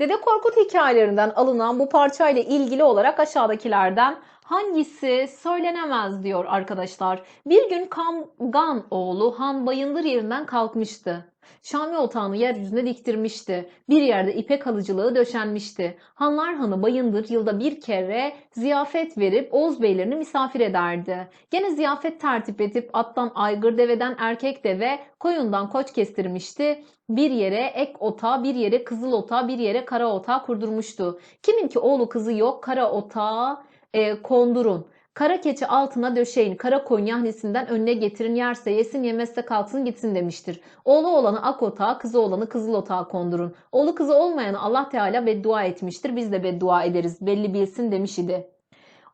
Dede Korkut hikayelerinden alınan bu parçayla ilgili olarak aşağıdakilerden hangisi söylenemez diyor arkadaşlar. Bir gün Kamgan oğlu Han Bayındır yerinden kalkmıştı. Şami otağını yeryüzüne diktirmişti. Bir yerde ipek halıcılığı döşenmişti. Hanlar Hanı Bayındır yılda bir kere ziyafet verip Oğuz beylerini misafir ederdi. Gene ziyafet tertip edip attan aygır deveden erkek deve, koyundan koç kestirmişti. Bir yere ek ota, bir yere kızıl ota, bir yere kara ota kurdurmuştu. Kimin ki oğlu kızı yok, kara otağa e, kondurun. Kara keçi altına döşeyin, kara koyun yahnisinden önüne getirin, yerse yesin, yemezse kalksın gitsin demiştir. Oğlu olanı ak otağa, kızı olanı kızıl otağa kondurun. Oğlu kızı olmayanı Allah Teala beddua etmiştir, biz de beddua ederiz, belli bilsin demiş idi.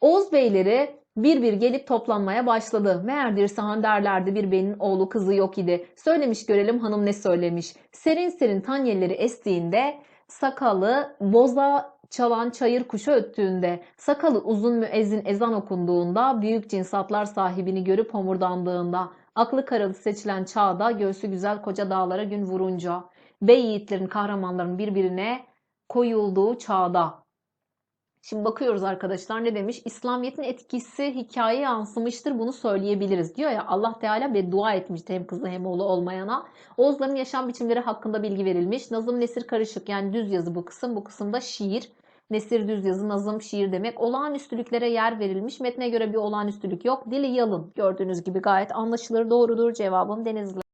Oğuz beyleri bir bir gelip toplanmaya başladı. Meğer Dirsahan derlerdi bir beyin oğlu kızı yok idi. Söylemiş görelim hanım ne söylemiş. Serin serin tanyelleri estiğinde sakalı boza çalan çayır kuşu öttüğünde, sakalı uzun müezzin ezan okunduğunda, büyük cinsatlar sahibini görüp homurdandığında, aklı karalı seçilen çağda, göğsü güzel koca dağlara gün vurunca, bey yiğitlerin, kahramanların birbirine koyulduğu çağda. Şimdi bakıyoruz arkadaşlar ne demiş? İslamiyet'in etkisi hikayeye yansımıştır bunu söyleyebiliriz. Diyor ya Allah Teala beddua etmişti hem kızı hem oğlu olmayana. Oğuzların yaşam biçimleri hakkında bilgi verilmiş. Nazım nesir karışık yani düz yazı bu kısım. Bu kısımda şiir. Nesir düz yazı, nazım şiir demek. Olağanüstülüklere yer verilmiş. Metne göre bir olağanüstülük yok. Dili yalın. Gördüğünüz gibi gayet anlaşılır doğrudur cevabım Denizli.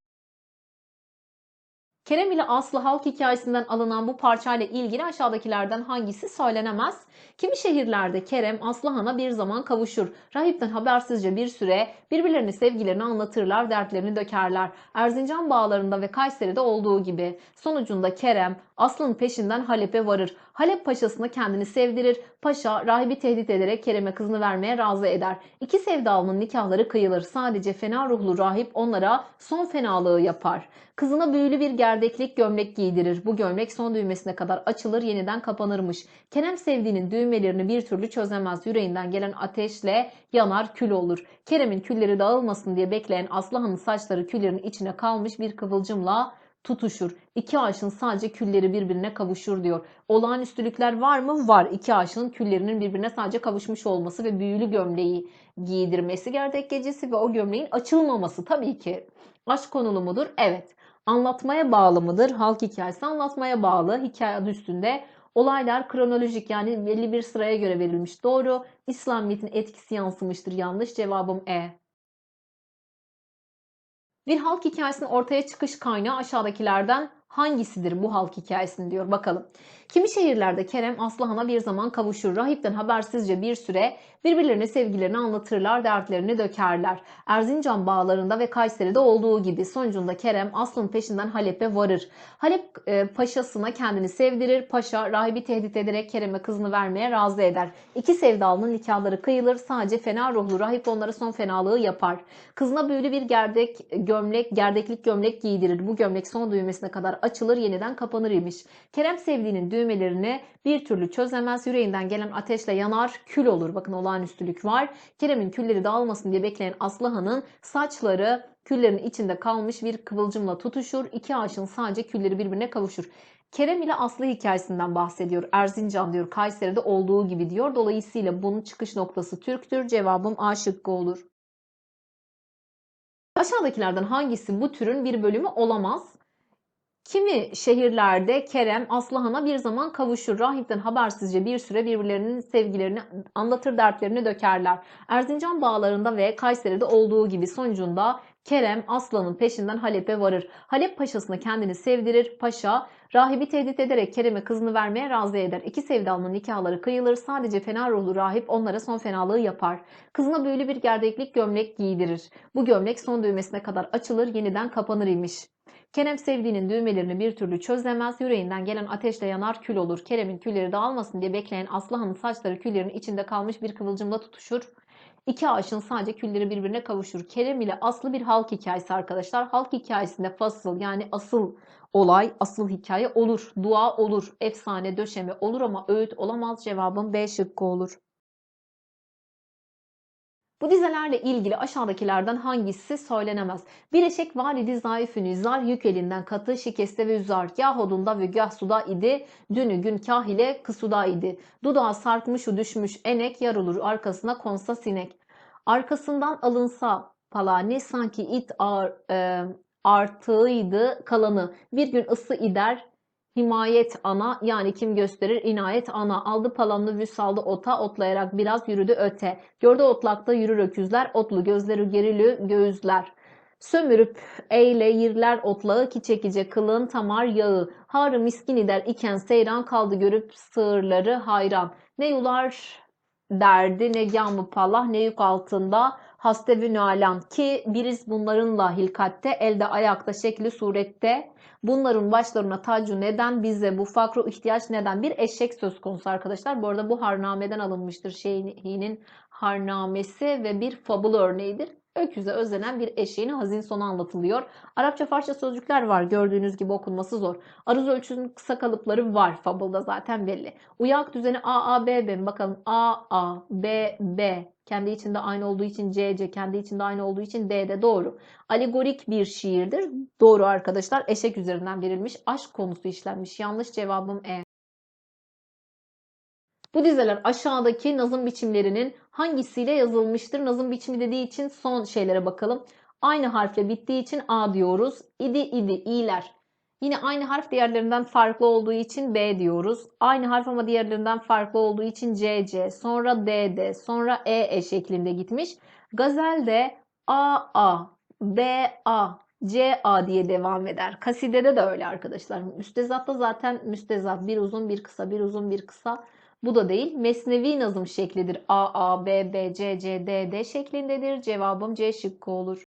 Kerem ile Aslı halk hikayesinden alınan bu parçayla ilgili aşağıdakilerden hangisi söylenemez? Kimi şehirlerde Kerem Aslıhan'a bir zaman kavuşur. Rahipten habersizce bir süre birbirlerine sevgilerini anlatırlar, dertlerini dökerler. Erzincan bağlarında ve Kayseri'de olduğu gibi. Sonucunda Kerem Aslı'nın peşinden Halep'e varır. Halep paşasına kendini sevdirir. Paşa rahibi tehdit ederek Kerem'e kızını vermeye razı eder. İki sevdalının nikahları kıyılır. Sadece fena ruhlu rahip onlara son fenalığı yapar. Kızına büyülü bir gerdeklik gömlek giydirir. Bu gömlek son düğmesine kadar açılır yeniden kapanırmış. Kerem sevdiğinin düğmelerini bir türlü çözemez. Yüreğinden gelen ateşle yanar kül olur. Kerem'in külleri dağılmasın diye bekleyen Aslıhan'ın saçları küllerin içine kalmış bir kıvılcımla tutuşur. İki aşığın sadece külleri birbirine kavuşur diyor. Olağanüstülükler var mı? Var. İki aşığın küllerinin birbirine sadece kavuşmuş olması ve büyülü gömleği giydirmesi gerdek gecesi ve o gömleğin açılmaması tabii ki. Aşk konulu mudur? Evet. Anlatmaya bağlı mıdır? Halk hikayesi anlatmaya bağlı. Hikaye adı üstünde. Olaylar kronolojik yani belli bir sıraya göre verilmiş. Doğru. İslamiyet'in etkisi yansımıştır. Yanlış. Cevabım E. Bir halk hikayesinin ortaya çıkış kaynağı aşağıdakilerden hangisidir bu halk hikayesinin diyor bakalım. Kimi şehirlerde Kerem Aslıhan'a bir zaman kavuşur. Rahipten habersizce bir süre birbirlerine sevgilerini anlatırlar, dertlerini dökerler. Erzincan bağlarında ve Kayseri'de olduğu gibi sonucunda Kerem Aslı'nın peşinden Halep'e varır. Halep e, paşasına kendini sevdirir. Paşa rahibi tehdit ederek Kerem'e kızını vermeye razı eder. İki sevdalının nikahları kıyılır. Sadece fena ruhlu rahip onlara son fenalığı yapar. Kızına büyülü bir gerdek gömlek, gerdeklik gömlek giydirir. Bu gömlek son düğmesine kadar açılır, yeniden kapanır imiş. Kerem sevdiğinin düğmelerini bir türlü çözemez. Yüreğinden gelen ateşle yanar, kül olur. Bakın olağanüstülük var. Kerem'in külleri dağılmasın diye bekleyen Aslıhan'ın saçları küllerin içinde kalmış bir kıvılcımla tutuşur. İki aşığın sadece külleri birbirine kavuşur. Kerem ile Aslı hikayesinden bahsediyor. Erzincan diyor, Kayseri'de olduğu gibi diyor. Dolayısıyla bunun çıkış noktası Türk'tür. Cevabım A şıkkı olur. Aşağıdakilerden hangisi bu türün bir bölümü olamaz? Kimi şehirlerde Kerem Aslıhan'a bir zaman kavuşur. Rahipten habersizce bir süre birbirlerinin sevgilerini anlatır, dertlerini dökerler. Erzincan bağlarında ve Kayseri'de olduğu gibi sonucunda Kerem Aslan'ın peşinden Halep'e varır. Halep paşasına kendini sevdirir. Paşa rahibi tehdit ederek Kerem'e kızını vermeye razı eder. İki sevdalının nikahları kıyılır. Sadece fena ruhlu rahip onlara son fenalığı yapar. Kızına böyle bir gerdeklik gömlek giydirir. Bu gömlek son düğmesine kadar açılır, yeniden kapanır imiş. Kerem sevdiğinin düğmelerini bir türlü çözemez. Yüreğinden gelen ateşle yanar kül olur. Kerem'in külleri dağılmasın diye bekleyen Aslıhan'ın saçları küllerin içinde kalmış bir kıvılcımla tutuşur. İki aşığın sadece külleri birbirine kavuşur. Kerem ile Aslı bir halk hikayesi arkadaşlar. Halk hikayesinde fasıl yani asıl olay, asıl hikaye olur. Dua olur, efsane, döşeme olur ama öğüt olamaz. Cevabım B şıkkı olur. Bu dizelerle ilgili aşağıdakilerden hangisi söylenemez? Bir eşek var idi zayıfünü, zar yük elinden katı şikeste ve üzar. Gah odunda ve gah suda idi, dünü gün kah ile kısuda idi. Dudağı sarkmış u düşmüş enek yarılır arkasına konsa sinek. Arkasından alınsa palani sanki it ar, e, artığıydı kalanı. Bir gün ısı ider himayet ana yani kim gösterir inayet ana. Aldı palanını vüsaldı ota otlayarak biraz yürüdü öte. Gördü otlakta yürür öküzler otlu gözleri gerilü göğüzler. Sömürüp eyle yirler otlağı ki çekice kılın tamar yağı. Harı miskin ider iken seyran kaldı görüp sığırları hayran. Ne yular derdi ne yağmı pallah ne yük altında hastevü nalan ki biriz bunlarınla hilkatte elde ayakta şekli surette bunların başlarına tacu neden bize bu fakru ihtiyaç neden bir eşek söz konusu arkadaşlar. Bu arada bu harnameden alınmıştır Şeyhi'nin harnamesi ve bir fabul örneğidir. Öküze özlenen bir eşeğin hazin sonu anlatılıyor. Arapça Farsça sözcükler var. Gördüğünüz gibi okunması zor. Aruz ölçüsünün kısa kalıpları var. Fabulda zaten belli. Uyak düzeni A, A, B, B. Bakalım A, A, B, B. Kendi içinde aynı olduğu için C, C. Kendi içinde aynı olduğu için D de doğru. Alegorik bir şiirdir. Doğru arkadaşlar. Eşek üzerinden verilmiş. Aşk konusu işlenmiş. Yanlış cevabım E. Bu dizeler aşağıdaki nazım biçimlerinin hangisiyle yazılmıştır? Nazım biçimi dediği için son şeylere bakalım. Aynı harfle bittiği için A diyoruz. İdi idi iyiler. Yine aynı harf diğerlerinden farklı olduğu için B diyoruz. Aynı harf ama diğerlerinden farklı olduğu için C, C, sonra D, D, sonra E, E şeklinde gitmiş. Gazel de A, A, B, A, C, A diye devam eder. Kasidede de öyle arkadaşlar. Müstezatta zaten müstezat. Bir uzun bir kısa, bir uzun bir kısa. Bu da değil. Mesnevi nazım şeklidir. A, A, B, B, C, C, D, D şeklindedir. Cevabım C şıkkı olur.